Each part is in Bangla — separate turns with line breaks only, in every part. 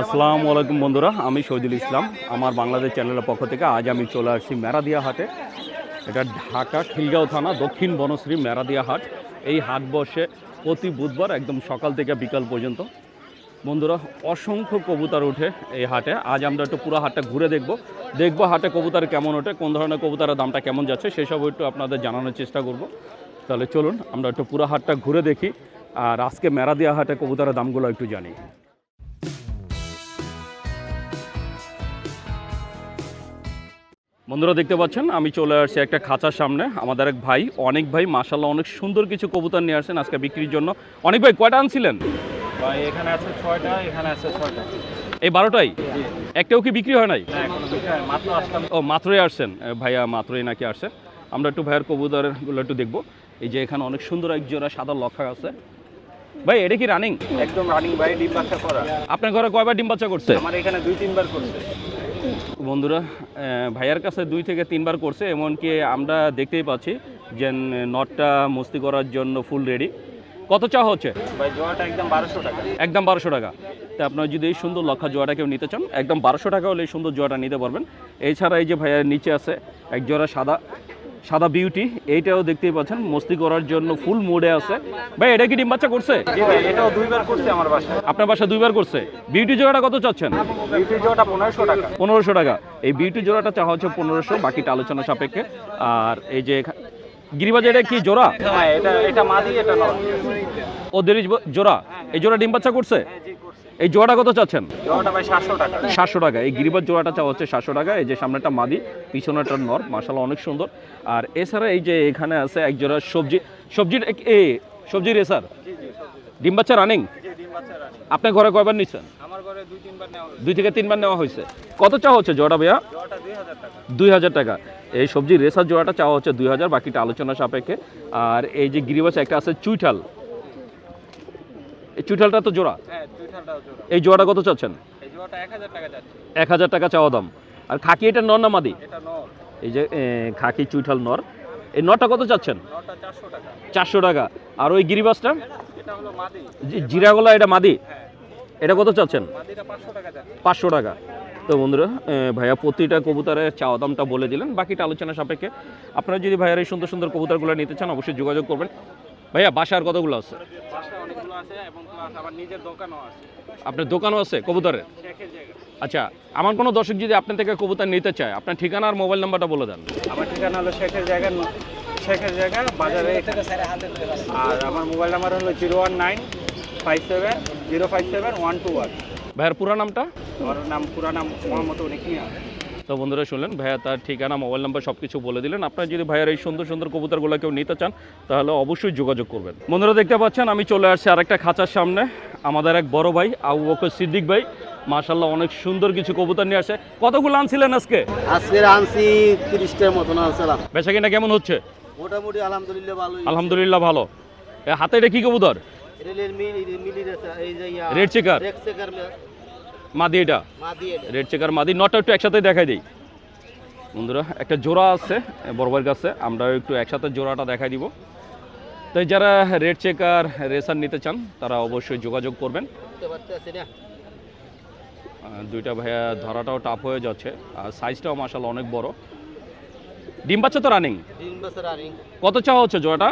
আসসালামু আলাইকুম বন্ধুরা, আমি শহীদুল ইসলাম। আমার বাংলাদেশ চ্যানেলের পক্ষ থেকে আজ আমি চলে আসছি মেরাদিয়া হাটে। এটা ঢাকা খিলগাঁও থানা, দক্ষিণ বনশ্রী মেরাদিয়া হাট। এই হাট বসে প্রতি বুধবার একদম সকাল থেকে বিকাল পর্যন্ত। বন্ধুরা, অসংখ্য কবুতর ওঠে এই হাটে। আজ আমরা একটু পুরো হাটটা ঘুরে দেখব। দেখব হাটে কবুতর কেমন ওঠে, কোন ধরনের কবুতরের দামটা কেমন যাচ্ছে সেসব একটু আপনাদের জানানোর চেষ্টা করব। তাহলে চলুন, আমরা একটু পুরো হাটটা ঘুরে দেখি। আর আজকে মেরাদিয়া হাটে কবুতরের দামগুলো একটু জানি। বন্ধুরা দেখতে পাচ্ছেন আমি চলে আসছি একটা খাঁচার সামনে। আমাদের এক ভাই অনেক ভাই মাসাল্লাহ অনেক সুন্দর কিছু কবুতর নিয়ে আসছেন আজকে বিক্রির জন্য। অনেক ভাই কয়টা আনছিলেন?
ভাই এখানে আছে ছয়টা এখানে আছে ছয়টা।
এই বারোটাই? একটাও কি বিক্রি হয় নাই? ও মাত্রই আসছেন। ভাইয়া মাত্রই নাকি আসছে। আমরা একটু ভাইয়ের কবুতরগুলো একটু দেখব। এই যে এখানে অনেক সুন্দর এক জোড়া সাদা লক্ষা আছে। ভাই এটা কি রানিং
একদম রানিং ভাই ডিম বাচ্চা করা।
আপনার ঘরে কয়বার ডিম বাচ্চা করছে?
আমার এখানে দুই তিনবার করছে।
বন্ধুরা ভাইয়ার কাছে দুই থেকে তিনবার করছে এমনকি আমরা দেখতেই পাচ্ছি যে নটটা মস্তি করার জন্য ফুল রেডি কত চা হচ্ছে?
ভাই জোয়াটা একদম বারোশো টাকা।
একদম বারোশো টাকা। তা আপনার যদি এই সুন্দর লক্ষা জোয়াটা কেউ নিতে চান একদম বারোশো টাকা হলে এই সুন্দর জোয়াটা নিতে পারবেন। এছাড়া এই যে ভাইয়ার নিচে আছে এক জোড়া সাদা। সাদা বিউটি এইটাও দেখতেই পাচ্ছেন মস্তি করার জন্য ফুল মোডে আছে। ভাই এটা কি ডিম বাচ্চা করছে?
এটাও দুইবার করছে আমার বাসায়।
আপনার বাসা দুইবার করছে? বিউটি জোড়াটা কত চাচ্ছেন?
বিউটি জোয়াটা পনেরোশো টাকা।
পনেরোশো টাকা। এই বিউটি জোড়াটা চাওয়া হচ্ছে পনেরোশো বাকিটা আলোচনা সাপেক্ষে। আর এই যে গিরিবাজ এটা কি জোড়া?
হ্যাঁ এটা এটা মাদি এটা
ওদের এই জোড়া। এই জোড়া ডিম বাচ্চা করছে?
হ্যাঁ করছে
এই জোড়াটা কত চাচ্ছেন?
সাতশো টাকা।
এই গিরিবাজ জোড়াটা চাওয়া হচ্ছে সাতশো টাকা। এই যে সামনেটা মাদি পিছনেটা নর মাসালা অনেক সুন্দর। আর এছাড়া এই যে এখানে আছে এক জোড়া সবজি। সবজির এ সবজি রেসার
জি জি
ডিম বাচ্চা রানিং আপনার ঘরে কয়বার নিচ্ছেন?
দুই
থেকে তিনবার নেওয়া হয়েছে। কত চাওয়া হচ্ছে জোড়া ভাইয়া?
দুই হাজার টাকা।
দুই হাজার টাকা। এই সবজি রেসার জোড়াটা চাওয়া হচ্ছে দুই হাজার বাকিটা আলোচনা সাপেক্ষে। আর এই যে গিরিবাস একটা আছে চুইঠাল। এই চুইঠালটা তো জোড়া?
হ্যাঁ জোড়া।
এই জোড়াটা কত চাচ্ছেন?
এক হাজার টাকা
চাওয়া দাম। আর খাকি এটা নর না মাদি? এই যে খাকি চুইঠাল নর। এই নরটা কত চাচ্ছেন?
চারশো টাকা।
আর ওই গিরিবাসটা? জিরাগোলা এটা মাদি?
হ্যাঁ।
এটা কত চাচ্ছেন?
পাঁচশো টাকা
তো বন্ধুরা ভাইয়া প্রতিটা কবুতরের চাওয়া দামটা বলে দিলেন। বাকিটা আলোচনা সাপেক্ষে। আপনারা যদি ভাইয়ার এই সুন্দর সুন্দর কবুতরগুলো নিতে চান অবশ্যই যোগাযোগ করবেন। ভাইয়া বাসার কতগুলো আছে?
আছে এবং প্লাস আমার নিজের দোকানও আছে।
আপনার দোকানও আছে কবুতরের? আচ্ছা আমার কোনো দর্শক যদি আপনার থেকে কবুতর নিতে চায় আপনার ঠিকানা আর মোবাইল নাম্বারটা বলে দেন।
আমার ঠিকানা হলো শেখের জায়গা শেখের জায়গা বাজারে আর আমার মোবাইল নাম্বার হলো zero one nine five seven zero five seven one two one.
ভাইয়ার পুরো নামটা?
আমার নাম পুরা নাম মোহাম্মদ অনেক
তো বন্ধুরা শুনলেন ভাইয়া তার ঠিকানা মোবাইল নাম্বার সব কিছু বলে দিলেন। আপনার যদি ভাইয়ার এই সুন্দর সুন্দর কবুতরগুলো কেউ নিতে চান তাহলে অবশ্যই যোগাযোগ করবেন। বন্ধুরা দেখতে পাচ্ছেন আমি চলে আসছি আরেকটা খাঁচার সামনে। আমাদের এক বড় ভাই আবু বকর সিদ্দিক ভাই মাশাল্লাহ অনেক সুন্দর কিছু কবুতর নিয়ে আসে। কতগুলো আনছিলেন আজকে?
আজকের আনছি তিরিশটার মতন আনছিলাম
বেচা কিনা কেমন হচ্ছে?
মোটামুটি আলহামদুলিল্লাহ ভালোই
আলহামদুলিল্লাহ ভালো। হাতে এটা কি কবুতর? রেড চেকার মাদি এটা? রেড চেকার মাদি। নটা একটু একসাথে দেখাই দিই। বন্ধুরা একটা জোড়া আছে বড়বার কাছে। আমরা একটু একসাথে জোড়াটা দেখাই দিব। তাই যারা রেড চেকার রেসার নিতে চান তারা অবশ্যই যোগাযোগ করবেন। দুইটা ভাইয়া ধরাটাও টাফ হয়ে যাচ্ছে। আর সাইজটাও মাসাল অনেক বড়। ডিম বাচ্চা তো রানিং কত চাওয়া হচ্ছে জোড়াটা?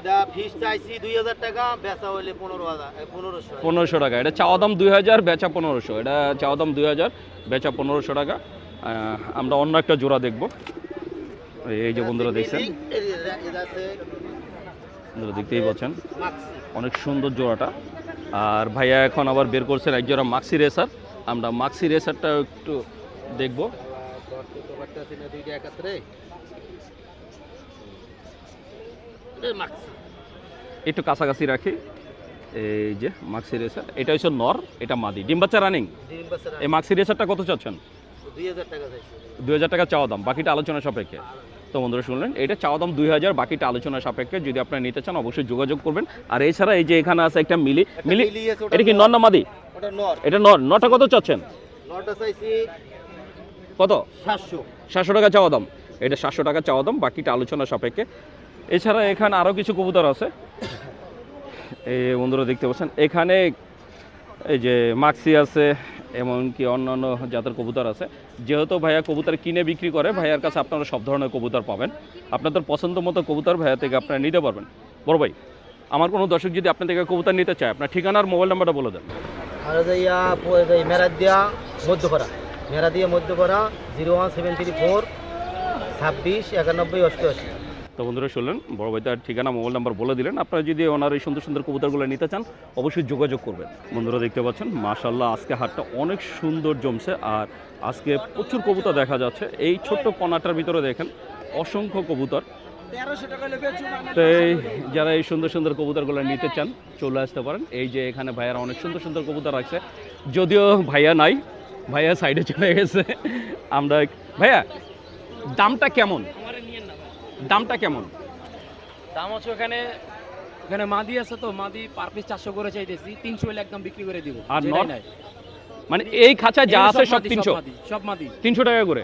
এটা ফিস চাইছি দুই হাজার টাকা বেচা হইলে পনেরো হাজার পনেরোশো
পনেরোশো টাকা। এটা চাওয়া দাম দুই হাজার বেচা পনেরোশো। এটা চাওয়া দাম দুই হাজার বেচা পনেরোশো টাকা। আমরা অন্য একটা জোড়া দেখব। এই যে বন্ধুরা দেখছেন? বন্ধুরা দেখতেই পাচ্ছেন। অনেক সুন্দর জোড়াটা। আর ভাইয়া এখন আবার বের করছেন এক জোড়া মাক্সি রেসার আমরা মাক্সি রেসারটা একটু দেখব
করতে পারতেছি না দুইটা একাত্রে এটা মাক্সি
একটু কাছাকাছি রাখি। এই যে মাক্সি রেসার এটা হচ্ছে নর এটা মাদি। ডিম বাচ্চা রানিং এই মাক্সি রেসারটা কত চাচ্ছেন?
দুই হাজার টাকা
চাওয়া দাম বাকিটা আলোচনা সাপেক্ষে। তো বন্ধুরা শুনলেন এটা চাওয়া দাম দুই হাজার বাকিটা আলোচনা সাপেক্ষে। যদি আপনারা নিতে চান অবশ্যই যোগাযোগ করবেন। আর এছাড়া এই যে এখানে আছে একটা মিলি মিলি এটা কি
নর।
নর না মাদি? এটা নর। নটা কত চাচ্ছেন? কত?
সাতশো।
সাতশো টাকা চাওয়া দাম। এটা সাতশো টাকা চাওয়া দাম বাকিটা আলোচনা সাপেক্ষে। এছাড়া এখানে আরও কিছু কবুতর আছে। এই বন্ধুরা দেখতে পাচ্ছেন, এখানে এই যে মাক্সি আছে, এমনকি অন্যান্য জাতের কবুতর আছে। যেহেতু ভাইয়া কবুতর কিনে বিক্রি করে, ভাইয়ার কাছে আপনারা সব ধরনের কবুতর পাবেন। আপনাদের পছন্দ মতো কবুতর ভাইয়া থেকে আপনারা নিতে পারবেন। বড় ভাই, আমার কোনো দর্শক যদি আপনার থেকে কবুতর নিতে চায়, আপনার ঠিকানার মোবাইল নাম্বারটা বলে দেন।
যাইয়া মধ্যপাড়া। মেরাদ দিয়া Madhyapara, zero one seven three four, ছাব্বিশ, একানব্বই, অষ্টআশি।
তো বন্ধুরা শুনলেন, বড় ভাই তার ঠিকানা, মোবাইল নাম্বার বলে দিলেন। আপনারা যদি ওনার এই সুন্দর সুন্দর কবুতরগুলো নিতে চান, অবশ্যই যোগাযোগ করবেন। বন্ধুরা দেখতে পাচ্ছেন মাশাল্লাহ আজকে হাটটা অনেক সুন্দর জমছে আর আজকে প্রচুর কবুতর দেখা যাচ্ছে। এই ছোট্ট কণাটার ভিতরে দেখেন, অসংখ্য কবুতর। তো এই যারা এই সুন্দর সুন্দর কবুতরগুলো নিতে চান, চলে আসতে পারেন। এই যে এখানে ভাইয়ারা অনেক সুন্দর সুন্দর কবুতর রাখছে। যদিও ভাইয়া নাই, ভাইয়া সাইডে চলে গেছে। আমরা ভাইয়া, দামটা কেমন? দামটা কেমন?
দাম হচ্ছে ওখানে ওখানে মাদি আছে তো মাদি পার পিস চারশো করে চাইতেছি তিনশো হলে একদম বিক্রি করে দিব।
আর মানে এই খাঁচা যা আছে সব তিনশো?
সব মাদি।
তিনশো টাকা করে?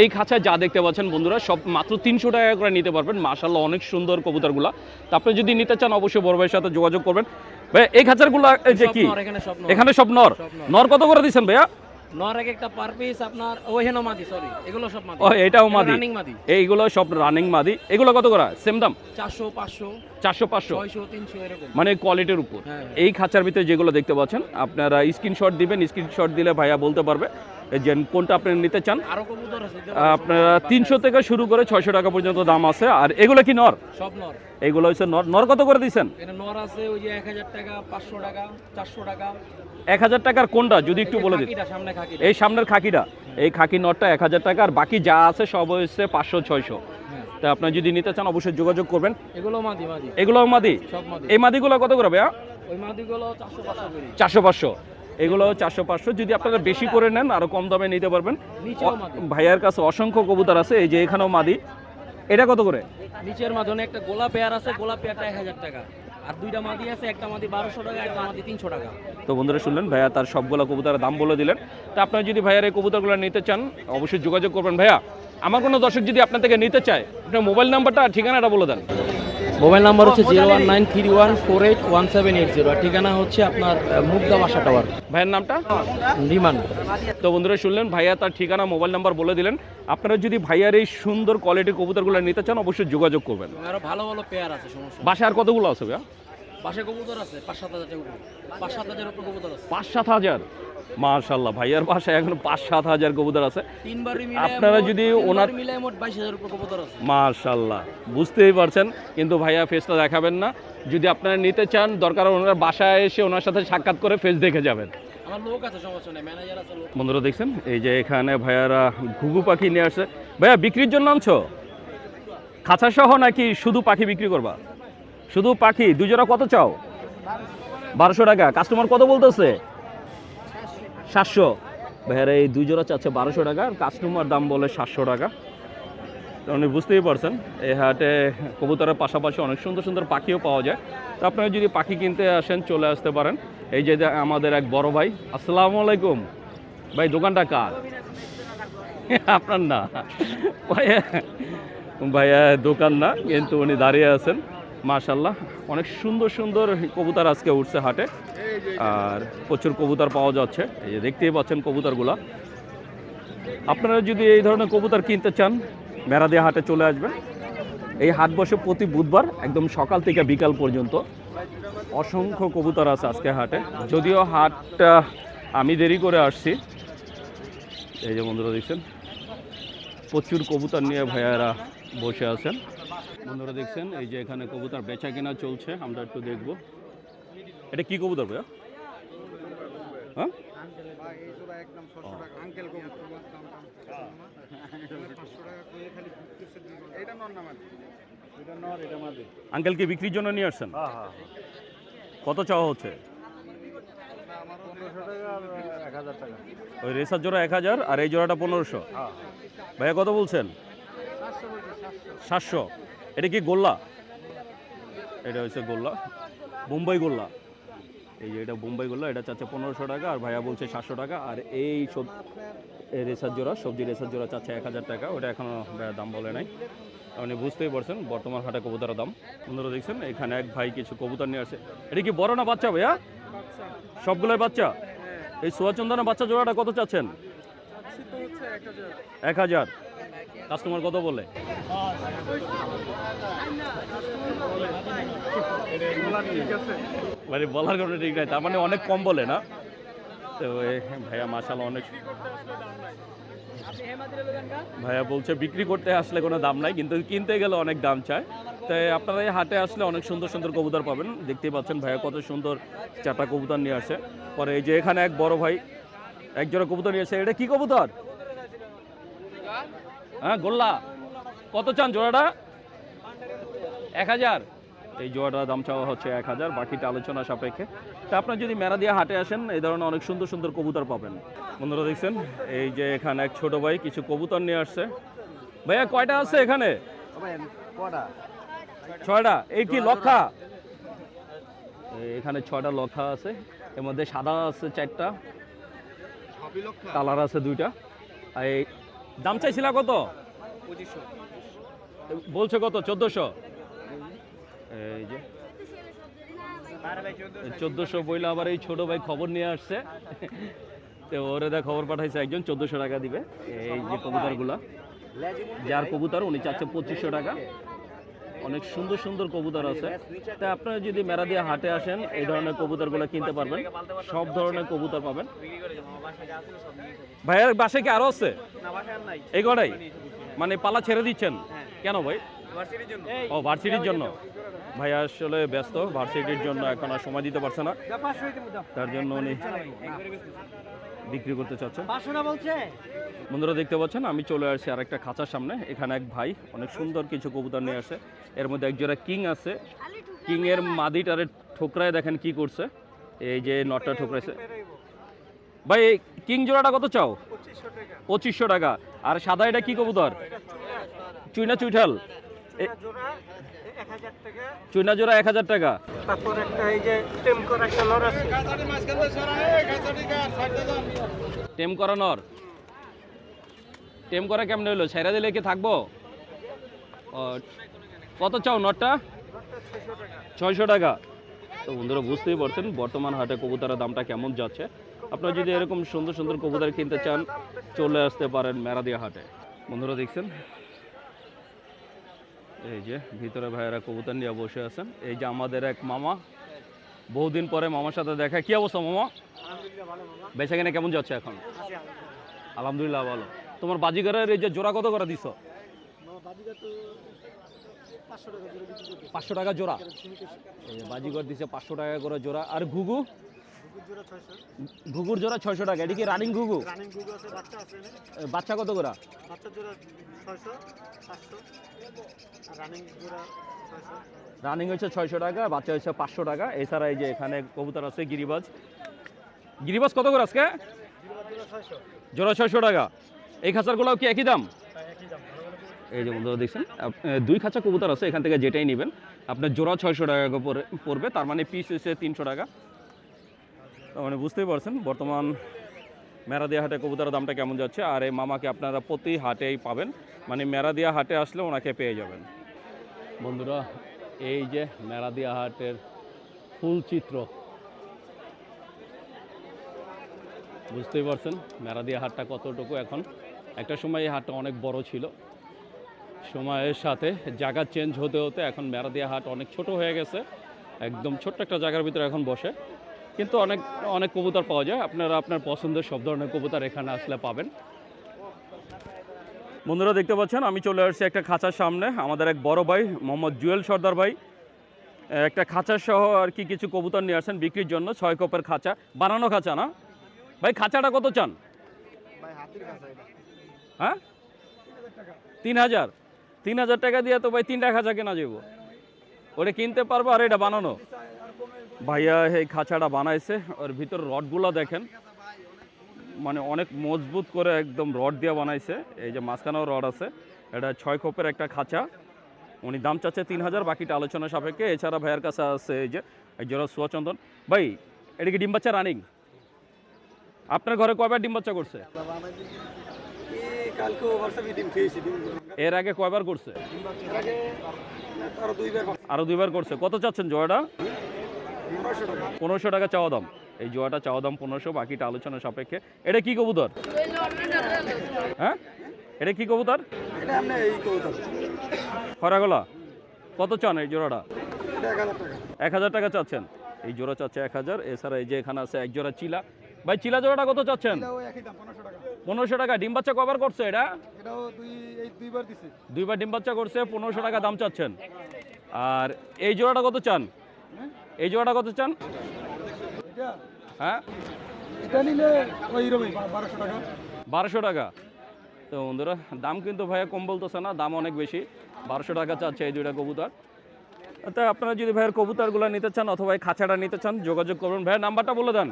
এই খাঁচা যা দেখতে পাচ্ছেন বন্ধুরা সব মাত্র তিনশো টাকা করে নিতে পারবেন। মাশাল্লাহ অনেক সুন্দর কবুতরগুলা। তা আপনি যদি নিতে চান অবশ্যই বড় ভাইয়ের সাথে যোগাযোগ করবেন। ভাই এই খাঁচারগুলো যে কি?
এখানে সব নর।
নর?
সব নর।
নর কত করে দিচ্ছেন ভাইয়া?
একটা পার পিস আপনার মাদি সরি এগুলো সব মাদি।
ও এটাও মাদি।
রানিং মাদি।
এইগুলো সব রানিং মাদি। এগুলো কত করে? সেম দাম?
চারশো পাঁচশো
চারশো পাঁচশো।
ছয়শো তিনশো এরকম।
মানে কোয়ালিটির উপর।
হ্যাঁ, হ্যাঁ।
এই খাঁচার ভিতরে যেগুলো দেখতে পাচ্ছেন আপনারা স্ক্রিনশট দিবেন স্ক্রিনশট দিলে ভাইয়া বলতে পারবে যে কোনটা আপনি নিতে চান।
আরও কবুতর আছে
আপনারা তিনশো থেকে শুরু করে ছয়শো টাকা পর্যন্ত দাম আছে। আর এগুলো কি নর?
সব নর।
এইগুলো হচ্ছে নর নর কত করে দিচ্ছেন
নর আছে ওই যে এক হাজার টাকা পাঁচশো টাকা চারশো টাকা।
এক হাজার টাকার কোনটা? যদি একটু বলে দিন এই সামনের খাকিটা। এই খাকি নটটা এক হাজার টাকা আর বাকি যা আছে সব হচ্ছে পাঁচশো ছয়শো। তা আপনার যদি নিতে চান অবশ্যই যোগাযোগ করবেন।
এগুলো মাদি মাদি।
এগুলো মাদি? এই মাদিগুলো কত করে ভাইয়া?
ওই মাদিগুলো চারশো পাঁচশো
এগুলো চারশো পাঁচশো। যদি আপনারা বেশি করে নেন আরও কম দামে নিতে পারবেন। ভাইয়ার কাছে অসংখ্য কবুতর আছে। এই যে এখানেও মাদি। এটা কত করে?
নিচের মাধ্যমে একটা গোলাপ পেয়ার আছে গোলাপ পেয়ারটা এক হাজার টাকা। আর দুইটা মাদি আছে একটা মাদি বারোশো টাকা একটা মাদি তিনশো টাকা।
তো বন্ধুরা শুনলেন ভাইয়া তার সবগুলো কবুতার দাম বলে দিলেন। তো আপনারা যদি ভাইয়ার এই কবুতরগুলো নিতে চান অবশ্যই যোগাযোগ করবেন। ভাইয়া আমার কোনো দর্শক যদি আপনার থেকে নিতে চায় আপনার মোবাইল নাম্বারটা ঠিকানাটা বলে দেন।
মোবাইল নাম্বার হচ্ছে zero one nine three one four eight one seven eight zero. ঠিকানা হচ্ছে আপনার মুগদা বাসা টাওয়ার
ভাইয়ের নামটা?
বিমান
তো বন্ধুরা শুনলেন ভাইয়া তার ঠিকানা মোবাইল নাম্বার বলে দিলেন। আপনারা যদি ভাইয়ার এই সুন্দর কোয়ালিটির কবুতরগুলো নিতে চান অবশ্যই যোগাযোগ করবেন।
আরও ভালো ভালো পেয়ার আছে সমস্যা।
বাসায় আর কতগুলো আছে ভাইয়া?
বাসায় কবুতর আছে পাঁচ সাত হাজার পাঁচ সাত হাজার কবুতর
পাঁচ সাত হাজার? মাশাল্লাহ ভাইয়ার বাসায় এখন পাঁচ সাত হাজার কবুতর আছে। আপনারা যদি ওনার- মাশাল্লাহ বুঝতেই পারছেন কিন্তু ভাইয়া ফেসটা দেখাবেন না। যদি আপনারা নিতে চান দরকার ওনার বাসায় এসে ওনার সাথে সাক্ষাৎ করে ফেস দেখে যাবেন। বন্ধুরা দেখছেন এই যে এখানে ভাইয়ারা ঘুঘু পাখি নিয়ে আসছে। ভাইয়া বিক্রির জন্য আনছো? খাঁচা সহ নাকি শুধু পাখি বিক্রি করবা? শুধু পাখি দুজোড়া কত চাও? বারোশো টাকা কাস্টমার কত বলতেছে? সাতশো। ভাইয়ারা এই দুই জোড়া চাচ্ছে বারোশো টাকা, আর কাস্টমার দাম বলে সাতশো টাকা। আপনি বুঝতেই পারছেন, এই হাটে কবুতরের পাশাপাশি অনেক সুন্দর সুন্দর পাখিও পাওয়া যায়। তো আপনারা যদি পাখি কিনতে আসেন, চলে আসতে পারেন। এই যে আমাদের এক বড় ভাই, আসসালামু আলাইকুম। ভাই, দোকানটা কার? আপনার না? ভাইয়া, দোকান না, কিন্তু উনি দাঁড়িয়ে আছেন। মাশাল্লাহ অনেক সুন্দর সুন্দর কবুতর আজকে উঠছে হাটে। আর প্রচুর কবুতর পাওয়া যাচ্ছে। এই যে দেখতেই পাচ্ছেন কবুতরগুলা। আপনারা যদি এই ধরনের কবুতর কিনতে চান মেরাদিয়া হাটে চলে আসবেন। এই হাট বসে প্রতি বুধবার একদম সকাল থেকে বিকাল পর্যন্ত অসংখ্য কবুতর আছে আজকে হাটে। যদিও হাটটা আমি দেরি করে আসছি। এই যে বন্ধুরা দেখছেন, প্রচুর কবুতর নিয়ে ভাইয়ারা বসে আছেন। বন্ধুরা দেখছেন এই যে এখানে কবুতর বেচা কেনা চলছে আমরা একটু দেখব। এটা কি কবুতর ভাইয়া? হ্যাঁ? আঙ্কেল কি বিক্রির জন্য নিয়ে আসছেন? কত চাওয়া হচ্ছে? ওই রেসার জোড়া এক হাজার আর এই জোড়াটা পনেরোশো। ভাইয়া কত বলছেন? সাতশো। এটা কি গোল্লা? এটা হচ্ছে গোল্লা। বোম্বাই গোল্লা। এই যে এটা বোম্বাই গোল্লা এটা চাচ্ছে পনেরোশো টাকা আর ভাইয়া বলছে সাতশো টাকা। আর এই সব রেসার জোড়া সবজি রেসার জোড়া চাচ্ছে এক হাজার টাকা। ওটা এখনও দাম বলে নাই। আপনি বুঝতেই পারছেন বর্তমান হাটে কবুতরের দাম। বন্ধুরা দেখছেন এখানে এক ভাই কিছু কবুতর নিয়ে আসে। এটা কি বড় না বাচ্চা ভাইয়া? সবগুলোই বাচ্চা? এই সোয়াচন্দনের বাচ্চা জোড়াটা কত চাচ্ছেন? এক হাজার। কাস্টমার কত বলে? মানে বলার কোনো ঠিক নাই, তার মানে অনেক কম বলে না? তো ভাইয়া মাসাল অনেক ভাইয়া বলছে বিক্রি করতে আসলে কোনো দাম নাই, কিন্তু কিনতে গেলে অনেক দাম চায়। তাই আপনারা এই হাটে আসলে অনেক সুন্দর সুন্দর কবুতর পাবেন, দেখতেই পাচ্ছেন ভাইয়া কত সুন্দর চারটা কবুতর নিয়ে আসে। পরে এই যে এখানে এক বড় ভাই এক জোড়া কবুতর নিয়ে আসে এটা কি কবুতর? হ্যাঁ গোল্লা। কত চান জোড়াটা? এক হাজার। এই জোড়াটার দাম চাওয়া হচ্ছে এক হাজার বাকিটা আলোচনা সাপেক্ষে। তা আপনার যদি মেরা দিয়ে হাটে আসেন এই ধরনের অনেক সুন্দর সুন্দর কবুতর পাবেন। বন্ধুরা দেখছেন এই যে এখানে এক ছোট ভাই কিছু কবুতর নিয়ে আসছে। ভাইয়া কয়টা আছে এখানে? ছয়টা। এই কি লক্ষা? এখানে ছয়টা লক্ষা আছে। এর মধ্যে সাদা আছে চারটা। কালার আছে দুইটা। আর এই দাম চাইছিলা কত? বলছে কত? চোদ্দশো? এই যে। চোদ্দশো বইলে আবার এই ছোট ভাই খবর নিয়ে আসছে। তো ওরে দা খবর পাঠাইছে একজন চোদ্দশো টাকা দিবে। এই যে কবুতারগুলা। যার কবুতার উনি চাচ্ছে পঁচিশশো টাকা। অনেক সুন্দর সুন্দর কবুতর আছে। তা আপনারা যদি মেরা দিয়ে হাটে আসেন, এই ধরনের কবুতরগুলো কিনতে পারবেন। সব ধরনের কবুতর পাবেন। ভাইয়ের বাসায় কি আরও আছে? এই কটাই? মানে পালা ছেড়ে দিচ্ছেন? কেন ভাই? ও ভার্সিটির জন্য। ভাই আসলে ব্যস্ত ভার্সিটির জন্য এখন আর সময় দিতে পারছে না। তার জন্য উনি বিক্রি করতে চাচ্ছেন বাসনা বলছে। বন্ধুরা দেখতে পাচ্ছেন আমি চলে আসছি আর একটা খাঁচার সামনে। এখানে এক ভাই অনেক সুন্দর কিছু কবুতর নিয়ে আসে। এর মধ্যে একজোড়া কিং আছে। কিং এর মাদিটারে ঠোকরায় দেখেন কি করছে। এই যে নটটা ঠোকরাইছে। ভাই কিং জোড়াটা কত চাও? পঁচিশশো টাকা। আর সাদা এটা কি কবুতর? চুইনা চুইঠাল। চুইনা জোড়া এক হাজার টাকা।
তারপর একটা এই যে টেমকর একটা নর আছে।
টেম করানোর টেম করা কেমন হইল ছেড়ে দিলে কি থাকব? কত চাও নটটা ছয়শো টাকা। তো বন্ধুরা বুঝতেই পারছেন বর্তমান হাটে কবুতরের দামটা কেমন যাচ্ছে। আপনারা যদি এরকম সুন্দর সুন্দর কবুতর কিনতে চান চলে আসতে পারেন মেরাদিয়া হাটে। বন্ধুরা দেখছেন? এই যে ভিতরে ভাইয়েরা কবুতর নিয়ে বসে আছেন। এই যে আমাদের এক মামা বহুদিন পরে মামার সাথে দেখা। কি অবস্থা মামা? বেচা কেনা কেমন যাচ্ছে এখন? আলহামদুলিল্লাহ। ভালো। তোমার বাজিগারের এই যে জোড়া কত করে দিছ? পাঁচশো টাকা জোড়া এই বাজিগর দিছে পাঁচশো টাকা করে জোড়া। আর ঘুঘু? ঘুঘুর জোড়া ছয়শো। টাকা এটি কি রানিং ঘুঘু? বাচ্চা কত করে? রানিং হচ্ছে ছয়শো টাকা বাচ্চা হচ্ছে পাঁচশো টাকা। এছাড়া এই যে এখানে কবুতর আছে গিরিবাজ। গিরিবাজ কত করে আজকে? জোড়া ছয়শো। টাকা। এই খাঁচারগুলোও কি একই দাম? এই যে বন্ধুরা দেখছেন দুই খাঁচা কবুতর আছে এখান থেকে যেটাই নেবেন। আপনার জোড়া ছয়শো টাকা পড়বে তার মানে পিস হচ্ছে তিনশো টাকা। মানে বুঝতেই পারছেন, বর্তমান মেরাদিয়া হাটে কবুতরের দামটা কেমন যাচ্ছে আর এই মামাকে আপনারা প্রতি হাটেই পাবেন। মানে মেরাদিয়া হাটে আসলে ওনাকে পেয়ে যাবেন। বন্ধুরা, এই যে মেরাদিয়া হাটের ফুল চিত্র, বুঝতেই পারছেন মেরাদিয়া হাটটা কতটুকু এখন। একটা সময় এই হাটটা অনেক বড় ছিল। সময়ের সাথে জায়গা চেঞ্জ হতে হতে এখন মেরাদিয়া হাট অনেক ছোট হয়ে গেছে। একদম ছোট্ট একটা জায়গার ভিতরে এখন বসে। কিন্তু অনেক অনেক কবুতর পাওয়া যায়। আপনারা আপনার পছন্দের সব ধরনের কবুতর এখানে আসলে পাবেন। বন্ধুরা দেখতে পাচ্ছেন আমি চলে আসছি একটা খাঁচার সামনে। আমাদের এক বড় ভাই মোহাম্মদ জুয়েল সর্দার ভাই। একটা খাঁচার সহ আর কি কিছু কবুতর নিয়ে আসেন বিক্রির জন্য। ছয় কপের খাঁচা। বানানো খাঁচা না? ভাই খাঁচাটা কত চান? হ্যাঁ? তিন হাজার। তিন হাজার টাকা দিয়ে তো ভাই তিনটা খাঁচা কেনা যাব ওটা কিনতে পারব আর এটা বানানো? ভাইয়া এই খাঁচাটা বানাইছে ওর ভিতর রডগুলো দেখেন। মানে অনেক মজবুত করে একদম রড দিয়ে বানাইছে। এই যে মাঝখানেও রড আছে। এটা ছয় খোপের একটা খাঁচা। উনি দাম চাচ্ছে তিন হাজার, বাকিটা আলোচনা সাপেক্ষে। এছাড়া ভাইয়ের কাছে আছে এই যে এক সুয়াচন্দন। ভাই, এটা কি ডিম বাচ্চা রানিং আপনার ঘরে কয়বার ডিম বাচ্চা করছে? এর আগে কয়বার করছে?
আরও দুইবার
করছে। কত চাচ্ছেন জোড়াটা?
পনেরোশো টাকা
চাওয়া দাম। এই জোড়াটা চাওয়া দাম পনেরোশো বাকিটা আলোচনা সাপেক্ষে। এটা কি কবুতর? হ্যাঁ? এটা কি কবুতর? খরাগোলা। কত চান এই জোড়াটা?
এক হাজার টাকা।
চাচ্ছেন। এই জোড়া চাচ্ছে এক হাজার। এছাড়া এই যে এখানে আছে এক জোড়া চিলা। ভাই চিলা জোড়াটা কত চাচ্ছেন?
পনেরোশো টাকা।
ডিম বাচ্চা কভার করছে এটা?
দুইবার
ডিম বাচ্চা করছে পনেরোশো টাকা দাম চাচ্ছেন। আর এই জোড়াটা কত চান? এই জোড়াটা কত চান? হ্যাঁ?
বারোশো টাকা।
তো বন্ধুরা দাম কিন্তু ভাইয়া কম বলতেছে না দাম অনেক বেশি। বারোশো টাকা চাচ্ছে এই দুইটা কবুতর। তা আপনারা যদি ভাইয়ের কবুতরগুলো নিতে চান অথবা খাঁচাটা নিতে চান যোগাযোগ করুন। ভাইয়ের নাম্বারটা বলে দেন।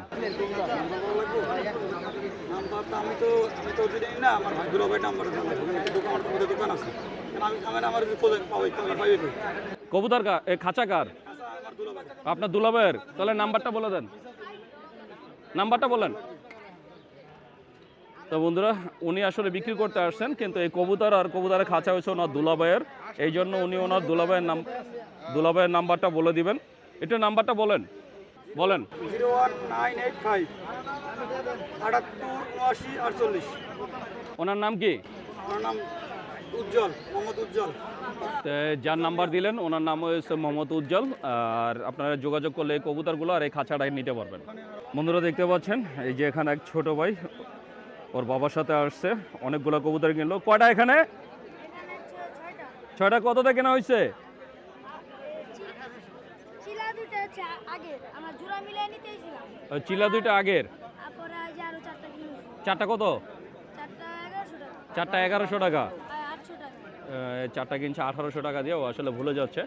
আমি তো আমি তো না আমার ভাই নাম্বার দোকান আমার দোকান আছে। আমি আমার তো
কবুতর কা খাঁচা কার? আপনার দুলাভাইয়ের? তাহলে নাম্বারটা বলে দেন। নাম্বারটা বলেন। তো বন্ধুরা উনি আসলে বিক্রি করতে আসছেন কিন্তু এই কবুতর আর কবুতরের খাঁচা হয়েছে ওনার দুলাভাইয়ের। এই জন্য উনি ওনার দুলাভাইয়ের নাম দুলাভাইয়ের নাম্বারটা বলে দিবেন। একটু নাম্বারটা বলেন। বলেন। ওনার নাম কি?
আমার নাম উজ্জ্বল মোহাম্মদ উজ্জ্বল।
যার নাম্বার দিলেন ওনার নাম হয়েছে মোহাম্মদ উজ্জ্বল। আর আপনারা যোগাযোগ করলে এই কবুতরগুলো আর এই খাঁচাটাই নিতে পারবেন। বন্ধুরা দেখতে পাচ্ছেন এই যে এখানে এক ছোট ভাই ওর বাবার সাথে আসছে অনেকগুলো কবুতর কিনলো। কয়টা এখানে? ছয়টা। কতটা কেনা হয়েছে?
চিলা
দুইটা আগের
চারটা
কত?
চারটা এগারোশো টাকা।
চারটা কিনছে আঠারোশো টাকা দিয়ে, ও আসলে ভুলে যাচ্ছে।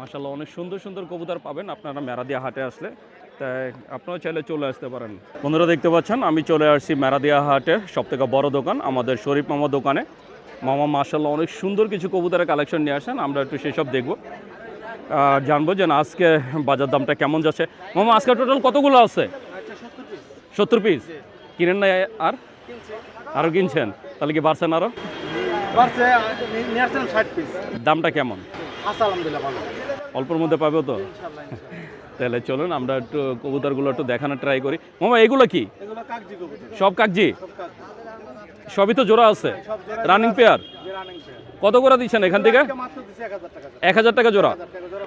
মাসাল্লাহ অনেক সুন্দর সুন্দর কবুতর পাবেন আপনারা মেরাদিয়া হাটে আসলে। তাই আপনারা চাইলে চলে আসতে পারেন। বন্ধুরা, দেখতে পাচ্ছেন, আমি চলে আসছি মেরাদিয়া হাটের সব থেকে বড় দোকান, আমাদের শরীফ মামা দোকানে। মামা মাসাল্লাহ অনেক সুন্দর কিছু কবুতরের কালেকশন নিয়ে আসেন, আমরা একটু সেসব দেখব। আর জানব যে আজকে বাজার দামটা কেমন যাচ্ছে। মামা আজকে টোটাল কতগুলো আছে? সত্তর পিস কিনেন না আর? আরও কিনছেন? তাহলে কি বাড়ছেন আরও
বাড়ছে নিয়ে ষাট পিস
দামটা কেমন?
আচ্ছা আলহামদুলিল্লাহ ভালো।
অল্পর মধ্যে পাবে তো? তাহলে চলুন আমরা একটু কবুতরগুলো একটু দেখানোর ট্রাই করি। মামা এগুলো কি? সব কাকজি? সবই তো জোড়া আছে। রানিং পেয়ার
যে রানিং
কত করে দিচ্ছেন এখান থেকে?
এক হাজার টাকা
জোড়া।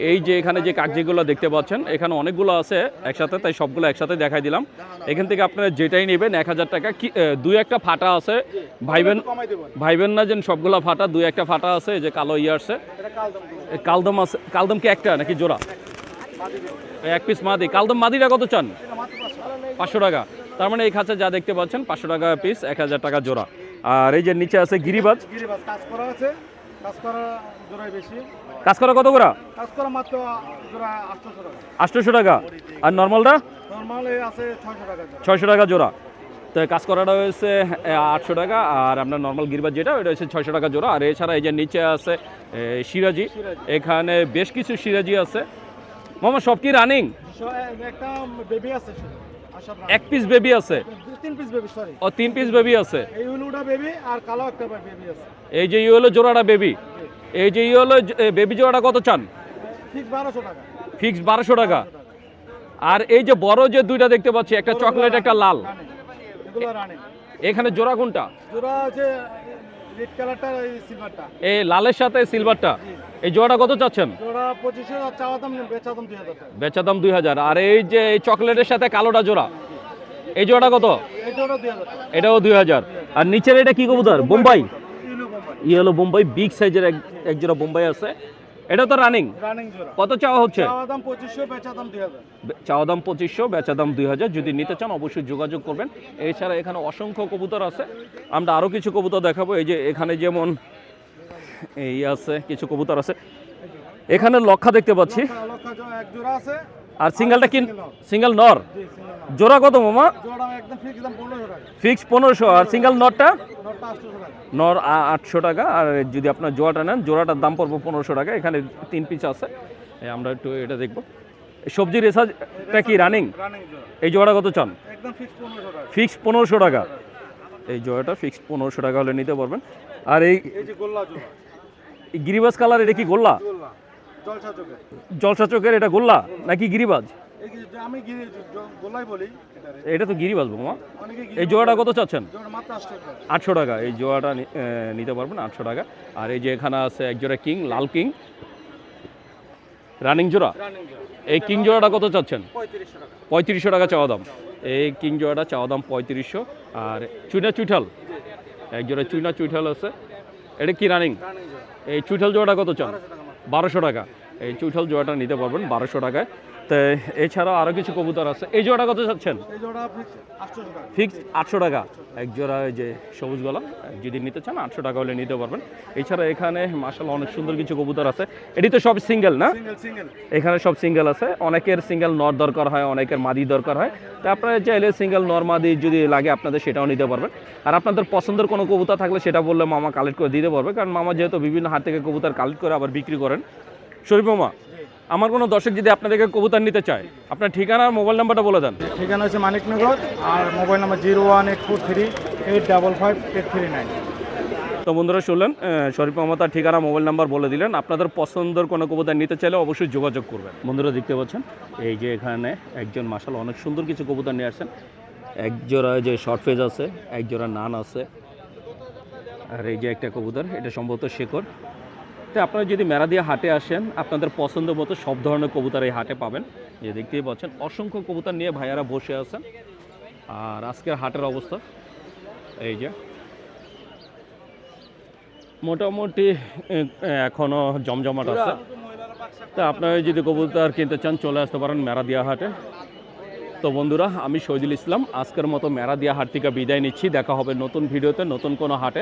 এই যে এখানে যে কাগজিগুলো দেখতে পাচ্ছেন এখানে অনেকগুলো আছে একসাথে তাই সবগুলো একসাথে দেখাই দিলাম। এখান থেকে আপনারা যেটাই নেবেন এক হাজার টাকা। কি দুই একটা ফাটা আছে। ভাইবেন ভাইবেন না যেন সবগুলো ফাটা দুই একটা ফাটা আছে যে কালো ইয়ে এ, কালদম আছে কালদম কি একটা নাকি জোড়া? এক পিস মাদি। কালদম মাদিটা কত চান?
পাঁচশো।
পাঁচশো টাকা। তার মানে এই খাঁচা যা দেখতে পাচ্ছেন পাঁচশো টাকা পিস এক হাজার টাকা জোড়া। আর এই যে নিচে আছে গিরিবাজ।
কাজ করা আছে কাজ করা জোড়ায় বেশি।
কাজ করা কত করে?
কাজ করা মাত্র জোড়া আটশোশো টাকা।
আর নর্মালটা?
নর্মাল আছে ছয়শো টাকা জোড়া।
ছয়শো টাকা জোড়া। তো কাজ করাটা হয়েছে আটশো টাকা। আর আপনার নর্মাল গিরিবাজ যেটা ওটা হচ্ছে ছয়শো টাকা জোড়া। আর এছাড়া এই যে নিচে আছে সিরাজি। এখানে বেশ কিছু সিরাজি আছে। মামা সব কি রানিং
একটা বেবি আছে
এক পিস বেবি আছে।
তিন পিস বেবি সরি
ও তিন পিস বেবি আছে।
এই উলুটা বেবি আর কালো একটা বেবি আছে।
এই যে ই হলো জোড়াটা বেবি এই যে ই হলো বেবি জোড়াটা কত চান?
ঠিক বারোশো টাকা।
ফিক্স বারোশো টাকা। আর এই যে বড় যে দুইটা দেখতে পাচ্ছি একটা চকলেট একটা লাল। এখানে জোড়া কোনটা?
জোড়া আছে রেড কালারটা এই সিলভারটা
এই লালের সাথে সিলভারটা এই জোড়াটা কত চাচ্ছেন?
জোড়া আর চাওয়া দাম বেচা দাম দুই হাজার টাকা।
বেচা দাম দুই হাজার। আর এই যে এই চকলেটের সাথে কালোটা জোড়া এই জোড়াটা কত?
এই জোড়া দুই হাজার টাকা।
এটাও দুই হাজার। আর নিচের এটা কি কবুতর? বোম্বাই।
ইয়েলো বোম্বাই
ই হলো বোম্বাই বিগ সাইজের এক জোড়া বোম্বাই আছে। এটা তো রানিং
রানিং
কত চাওয়া হচ্ছে?
চাওয়া দাম পঁচিশশো বেচা দাম দুই হাজার।
যদি নিতে চান অবশ্যই যোগাযোগ করবেন। এছাড়া এখানে অসংখ্য কবুতর আছে। আমরা আরও কিছু কবুতর দেখাবো। এই যে এখানে যেমন এই আছে কিছু কবুতর আছে। এখানে লক্ষা দেখতে পাচ্ছি। আর সিঙ্গেলটা কিন সিঙ্গেল নর? জোড়া কত মামা?
ফিক্স পনেরোশো
আর সিঙ্গেল নরটা?
নটটা
নর আটশো টাকা আর যদি আপনার জোড়াটা নেন জোড়াটার দাম পড়ব পনেরোশো টাকা এখানে তিন পিস আছে। আমরা একটু এটা দেখব। সবজি রেসাজটা কি রানিং এই জোড়াটা কত চান?
ফিক্স পনেরোশো টাকা।
এই জোড়াটা ফিক্স পনেরোশো টাকা হলে নিতে পারবেন। আর এই গিরিবাজ কালার এটা কি গোল্লা।
জলসা
চোখের এটা গোল্লা নাকি গিরিবাজ?
আমি গিরি বলি
এটা তো গিরিবাজ
অনেকে
এই জোড়াটা কত চাচ্ছেন? আটশো টাকা। এই জোড়াটা নিতে পারবেন আটশো টাকা। আর এই যে এখানে আছে এক জোড়া কিং লাল কিং। রানিং জোড়া? এই কিং জোড়াটা কত চাচ্ছেন?
পঁয়ত্রিশশো টাকা।
চাওয়া দাম। এই কিং জোড়াটা চাওয়া দাম পঁয়ত্রিশশো। আর চুইনা চুইঠাল। এক জোড়া চুইনা চুইঠাল আছে। এটা কি রানিং?
রানিং
এই চুইঠাল জোড়াটা কত চান?
বারোশো টাকা।
এই চুইঠাল জোড়াটা নিতে পারবেন বারোশো টাকায়। তো এছাড়াও আরও কিছু কবুতর আছে। এই জোড়াটা কত চাচ্ছেন?
জোড়া ফিক্স
আটশো টাকা। এক জোড়া ওই যে সবুজ গলা যদি নিতে চান আটশো টাকা হলে নিতে পারবেন। এছাড়া এখানে মাসাল অনেক সুন্দর কিছু কবুতর আছে। এটি তো সব সিঙ্গেল না? এখানে সব সিঙ্গেল আছে। অনেকের সিঙ্গেল নর দরকার হয় অনেকের মাদি দরকার হয়। তো আপনারা চাইলে সিঙ্গেল নর মাদি যদি লাগে আপনাদের সেটাও নিতে পারবেন। আর আপনাদের পছন্দের কোনো কবুতর থাকলে সেটা বললে মামা কালেক্ট করে দিতে পারবে। কারণ মামা যেহেতু বিভিন্ন হাত থেকে কবুতর কালেক্ট করে আবার বিক্রি করেন। শরীফ মামা আমার কোনো দর্শক যদি আপনাদেরকে কবুতর নিতে চায় আপনার ঠিকানা আর মোবাইল নাম্বারটা বলে দেন।
ঠিকানা হচ্ছে মানিকনগর আর mobile number zero one eight four three eight double five eight three nine.
তো বন্ধুরা শুনলেন শরীফ মামা তার ঠিকানা মোবাইল নাম্বার বলে দিলেন। আপনাদের পছন্দের কোনো কবুতর নিতে চাইলে অবশ্যই যোগাযোগ করবেন। বন্ধুরা দেখতে পাচ্ছেন এই যে এখানে একজন মাসাল অনেক সুন্দর কিছু কবুতর নিয়ে আসছেন। এক জোড়া যে শর্ট ফেজ আছে এক জোড়া নান আছে। আর এই যে একটা কবুতর এটা সম্ভবত শেকড়। তো আপনারা যদি মেরা দিয়ে হাটে আসেন আপনাদের পছন্দ মতো সব ধরনের কবুতর এই হাটে পাবেন। যে দেখতেই পাচ্ছেন অসংখ্য কবুতর নিয়ে ভাইয়ারা বসে আছেন। আর আজকের হাটের অবস্থা এই যে। মোটামুটি এ, এখনও জমজমাট আছে। তা আপনারা যদি কবুতর কিনতে চান চলে আসতে পারেন মেরাদিয়া হাটে। তো বন্ধুরা আমি শহীদুল ইসলাম আজকের মতো মেরাদিয়া হাট থেকে বিদায় নিচ্ছি। দেখা হবে নতুন ভিডিওতে নতুন কোনো হাটে।